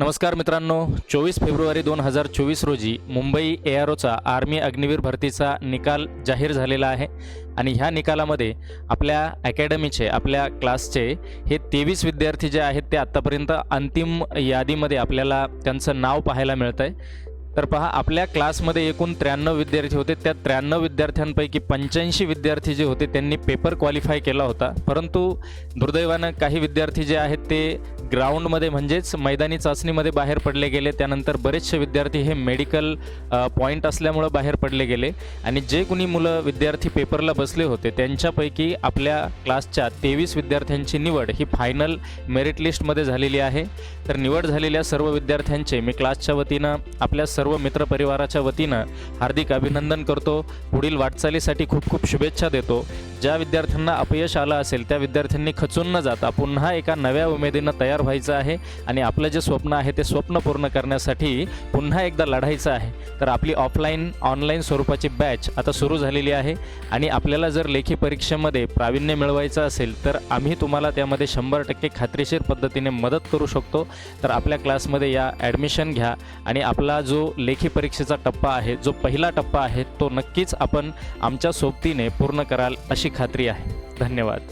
नमस्कार मित्रांनो. चोवीस फेब्रुवारी दोन हजार चोवीस रोजी मुंबई ए आर ओचा आर्मी अग्निवीर भरतीचा निकाल जाहीर झालेला आहे आणि ह्या निकालामध्ये आपल्या अकॅडमीचे आपल्या क्लासचे हे तेवीस विद्यार्थी जे आहेत ते आत्तापर्यंत अंतिम यादीमध्ये आपल्याला त्यांचं नाव पाहायला मिळतं आहे तर पहा आपल्या क्लासमध्ये एकूण त्र्याण्णव विद्यार्थी होते. त्या त्र्याण्णव विद्यार्थ्यांपैकी पंच्याऐंशी विद्यार्थी जे होते त्यांनी पेपर क्वालिफाय केला होता. परंतु दुर्दैवानं काही विद्यार्थी जे आहेत ते ग्राउंडमध्ये म्हणजेच मैदानी चाचणीमध्ये बाहेर पडले गेले. त्यानंतर बरेचसे विद्यार्थी हे मेडिकल पॉईंट असल्यामुळं बाहेर पडले गेले. आणि जे कुणी मुलं विद्यार्थी पेपरला बसले होते त्यांच्यापैकी आपल्या क्लासच्या तेवीस विद्यार्थ्यांची निवड ही फायनल मेरिट लिस्टमध्ये झालेली आहे. तर निवड झालेल्या सर्व विद्यार्थ्यांचे मी क्लासच्या वतीनं आपल्या सर्व मित्रपरिवाराच्या वतीनं हार्दिक अभिनंदन करतो. पुढील वाटचालीसाठी खूप खूप शुभेच्छा देतो. ज्या विद्यार्थ्यांना अपयश आलं असेल त्या विद्यार्थ्यांनी खचून न जाता पुन्हा एका नव्या उमेदीनं तयार व्हायचं आहे आणि आपलं जे स्वप्न आहे ते स्वप्न पूर्ण करण्यासाठी पुन्हा एकदा लढायचं आहे. तर आपली ऑफलाईन ऑनलाईन स्वरूपाची बॅच आता सुरू झालेली आहे आणि आपल्याला जर लेखी परीक्षेमध्ये प्रावीण्य मिळवायचं असेल तर आम्ही तुम्हाला त्यामध्ये शंभर टक्के खात्रीशीर पद्धतीने मदत करू शकतो. तर आपल्या क्लासमध्ये या ॲडमिशन घ्या आणि आपला जो लेखी परीक्षेचा टप्पा आहे जो पहिला टप्पा आहे तो नक्कीच आपण आमच्या सोबतीने पूर्ण कराल अशी खात्री आहे. धन्यवाद.